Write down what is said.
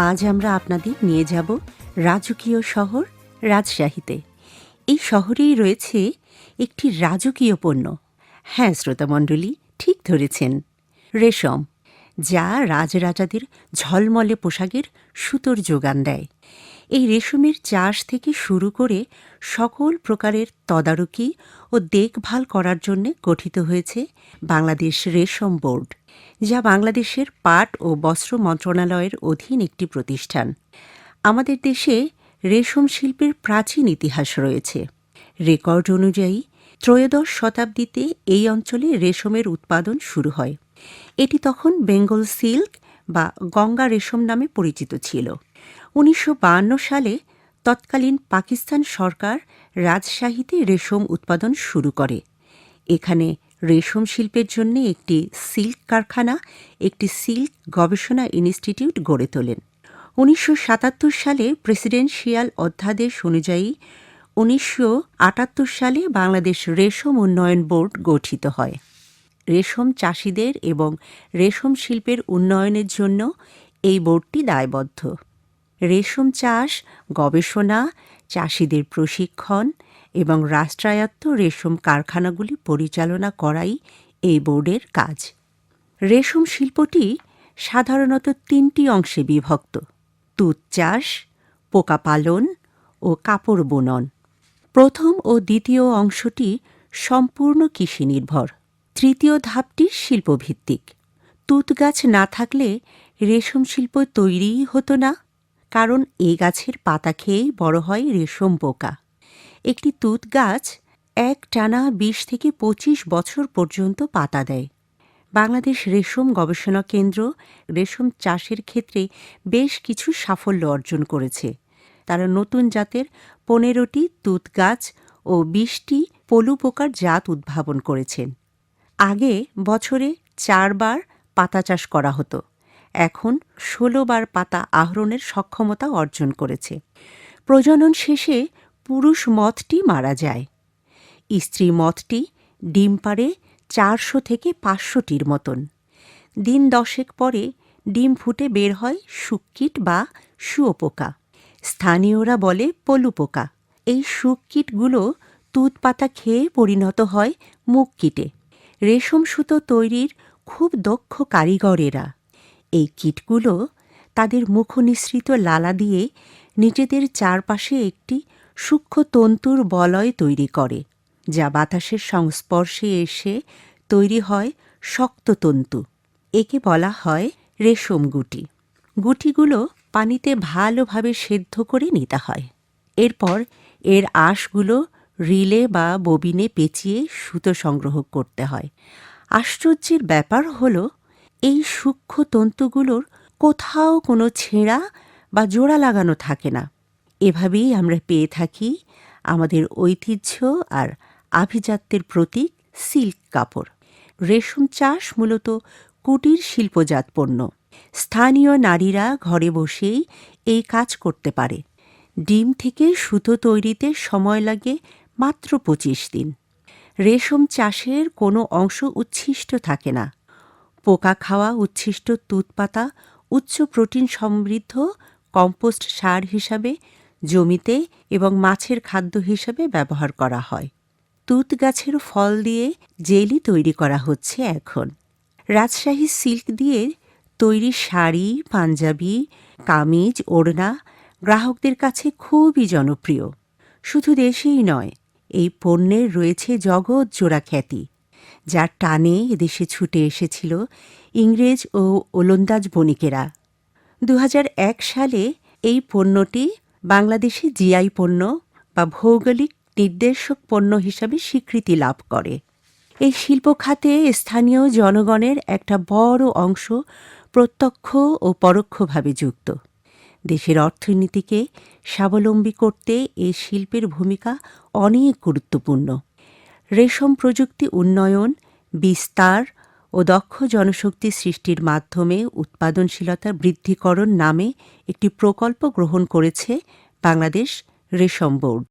আজ আমরা আপনাদের নিয়ে যাব রাজকীয় শহর রাজশাহীতে। এই শহরেই রয়েছে একটি রাজকীয় পণ্য। হ্যাঁ শ্রোতামণ্ডলী ঠিক ধরেছেন। রেশম, যা রাজরাজাদের ঝলমলে পোশাকের সুতোর যোগান দেয়। এই রেশমের চাষ থেকে শুরু করে সকল প্রকারের তদারকি ও দেখভাল করার জন্য গঠিত হয়েছে বাংলাদেশ রেশম বোর্ড, যা বাংলাদেশের পাট ও বস্ত্র মন্ত্রণালয়ের অধীন একটি প্রতিষ্ঠান। আমাদের দেশে রেশম শিল্পের প্রাচীন ইতিহাস রয়েছে। রেকর্ড অনুযায়ী, ত্রয়োদশ শতাব্দীতে এই অঞ্চলে রেশমের উৎপাদন শুরু হয়। এটি তখন বেঙ্গল সিল্ক বা গঙ্গা রেশম নামে পরিচিত ছিল। উনিশশো সালে তৎকালীন পাকিস্তান সরকার রাজশাহীতে রেশম উৎপাদন শুরু করে। এখানে রেশম শিল্পের জন্য একটি সিল্ক কারখানা, একটি সিল্ক গবেষণা ইনস্টিটিউট গড়ে তোলেন। উনিশশো সাতাত্তর সালে প্রেসিডেন্সিয়াল অধ্যাদেশ অনুযায়ী উনিশশো আটাত্তর সালে বাংলাদেশ রেশম উন্নয়ন বোর্ড গঠিত হয়। রেশম চাষিদের এবং রেশম শিল্পের উন্নয়নের জন্য এই বোর্ডটি দায়বদ্ধ। রেশম চাষ, গবেষণা, চাষিদের প্রশিক্ষণ এবং রাষ্ট্রায়ত্ত রেশম কারখানাগুলি পরিচালনা করাই এই বোর্ডের কাজ। রেশম শিল্পটি সাধারণত তিনটি অংশে বিভক্ত, তুত চাষ, পোকা পালন ও কাপড় বুনন। প্রথম ও দ্বিতীয় অংশটি সম্পূর্ণ কৃষি নির্ভর। তৃতীয় ধাপটি শিল্পভিত্তিক। তুঁত গাছ না থাকলে রেশম শিল্প তৈরিই হতো না। কারণ এই গাছের পাতা খেয়েই বড় হয় রেশম পোকা। একটি তুত গাছ এক টানা বিশ থেকে পঁচিশ বছর পর্যন্ত পাতা দেয়। বাংলাদেশ রেশম গবেষণা কেন্দ্র রেশম চাষের ক্ষেত্রে বেশ কিছু সাফল্য অর্জন করেছে। তারা নতুন জাতের পনেরোটি তুত গাছ ও বিশটি পলু পোকার জাত উদ্ভাবন করেছেন। আগে বছরে চারবার পাতা চাষ করা হতো। এখন ষোলোবার পাতা আহরণের সক্ষমতা অর্জন করেছে। প্রজনন শেষে পুরুষ মথটি মারা যায়। স্ত্রী মথটি ডিম পাড়ে চারশো থেকে পাঁচশোটির মতন। দিন দশেক পরে ডিম ফুটে বের হয় শুককিট বা শুয়োপোকা। স্থানীয়রা বলে পলু পোকা এই শুককিটগুলো তুত পাতা খেয়ে পরিণত হয় মুখ কিটে। রেশম সুতো তৈরির খুব দক্ষ কারিগরেরা। এই কীটগুলো তাদের মুখনিসৃত লালা দিয়ে নিজেদের চারপাশে একটি সূক্ষ্ম তন্তুর বলয় তৈরি করে, যা বাতাসের সংস্পর্শে এসে তৈরি হয় শক্ত তন্তু। একে বলা হয় রেশম গুটি। গুটিগুলো পানিতে ভালোভাবে সেদ্ধ করে নিতে হয়। এরপর এর আঁশগুলো রিলে বা ববিনে পেঁচিয়ে সুতো সংগ্রহ করতে হয়। আশ্চর্যের ব্যাপার হলো এই সূক্ষ্ম তন্তুগুলোর কোথাও কোনো ছেঁড়া বা জোড়া লাগানো থাকে না। এভাবেই আমরা পেয়ে থাকি আমাদের ঐতিহ্য আর আভিজাত্যের প্রতীক সিল্ক কাপড়। রেশম চাষ মূলত কুটির শিল্পজাত পণ্য। স্থানীয় নারীরা ঘরে বসেই এই কাজ করতে পারে। ডিম থেকে সুতো তৈরিতে সময় লাগে মাত্র পঁচিশ দিন। রেশম চাষের কোনো অংশ উচ্ছিষ্ট থাকে না। পোকা খাওয়া উচ্ছিষ্ট তুতপাতা, উচ্চ প্রোটিন সমৃদ্ধ, কম্পোস্ট সার হিসাবে জমিতে এবং মাছের খাদ্য হিসাবে ব্যবহার করা হয়। তুত গাছের ফল দিয়ে জেলি তৈরি করা হচ্ছে এখন। রাজশাহী সিল্ক দিয়ে তৈরি শাড়ি, পাঞ্জাবি, কামিজ, ওড়না গ্রাহকদের কাছে খুবই জনপ্রিয়। শুধু দেশেই নয়, এই পণ্যের রয়েছে জগৎ জোড়া খ্যাতি। যার টানে এদেশে ছুটে এসেছিল ইংরেজ ও ওলন্দাজ বণিকেরা। দু হাজার এক সালে এই পণ্যটি বাংলাদেশে জিআই পণ্য বা ভৌগোলিক নির্দেশক পণ্য হিসাবে স্বীকৃতি লাভ করে। এই শিল্প খাতে স্থানীয় জনগণের একটা বড় অংশ প্রত্যক্ষ ও পরোক্ষভাবে যুক্ত। দেশের অর্থনীতিকে স্বাবলম্বী করতে এই শিল্পের ভূমিকা অনেক গুরুত্বপূর্ণ। রেশম প্রযুক্তি উন্নয়ন, বিস্তার ও দক্ষ জনশক্তি সৃষ্টির মাধ্যমে উৎপাদনশীলতা বৃদ্ধিকরণ নামে একটি প্রকল্প গ্রহণ করেছে বাংলাদেশ রেশম বোর্ড।